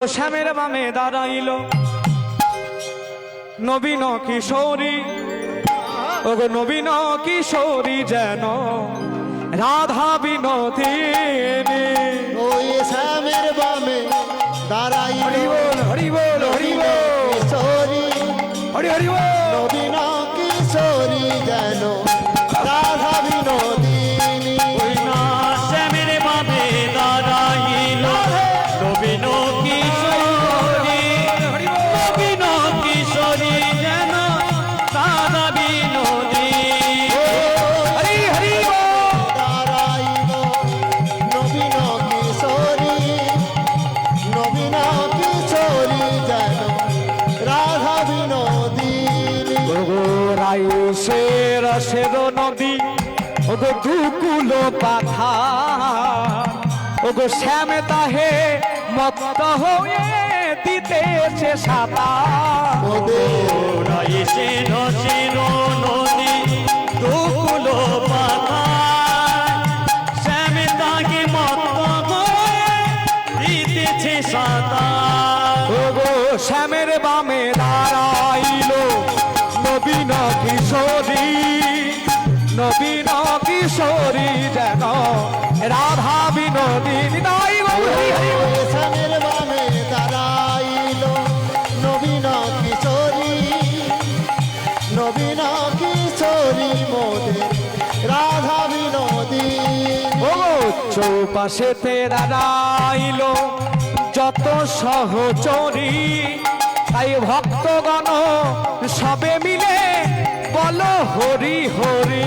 শ্যামের বামে দাঁড়াইল। নবীন কিশোরী ওগো নবীন কিশোরী যেন রাধা বিনোদিনী। ওই শ্যামের বামে দাঁড়াই হরি বল হরি বল হরি বল। কিশোরী হরি হরি বল। নবীন কিশোরী যেন রাইসে রসের নদী ওগো দুকুল পাথা ওগো শ্যামে তাহে মত্ত হয়ে দিতেছে সাতা। ওদের এসে নসির নদী দুকুল পাতা শ্যামে তাকে মত করে দিতেছে সাঁতার ওগো শ্যামের বামে নবীন কিশোরী নবীন কিশোরী যেন রাধা বিনোদিনী নাই গো। হরি হরি বল। শ্যামের বামে দাঁড়াইল। নবীন কিশোরী নবীন কিশোরী মোদের রাধা বিনোদী ওগো চৌপাশেতে দাঁড়াইল যত সহচরী। তাই ভক্তগণ সবে মিলে বলো হরি হরি।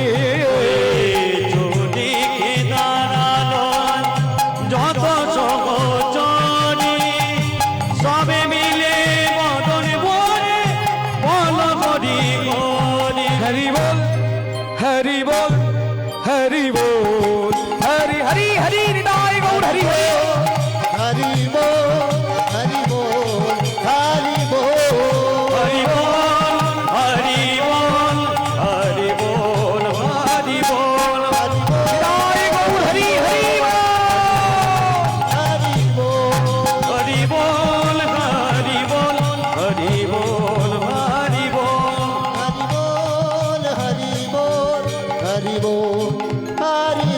চৌদিকে দাঁড়াল যত সহচরী সবে মিলে মদন বলে বল হরি বল হরি বল হরি বল। হরি হরি হরি হৃদয় গৌর হরি বল। হরি বল। हरिवो हरि